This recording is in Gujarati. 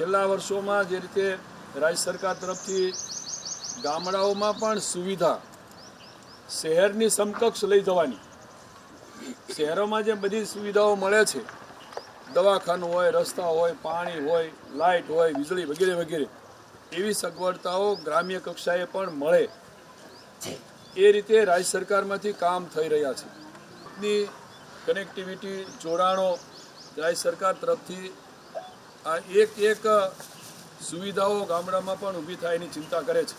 છેલ્લા વર્ષોમાં જે રીતે રાજ્ય સરકાર તરફથી ગામડાઓમાં પણ સુવિધા શહેરની સમકક્ષ લઈ જવાની, શહેરોમાં જે બધી સુવિધાઓ મળે છે, દવાખાનું હોય, રસ્તા હોય, પાણી હોય, લાઇટ હોય, વીજળી વગેરે વગેરે, એવી સગવડતાઓ ગ્રામ્ય કક્ષાએ પણ મળે. એ રીતે રાજ્ય સરકારમાંથી કામ થઈ રહ્યા છે. કનેક્ટિવિટી જોડાણો રાજ્ય સરકાર તરફથી આ એક એક સુવિધાઓ ગામડામાં પણ ઊભી થાય એની ચિંતા કરે છે.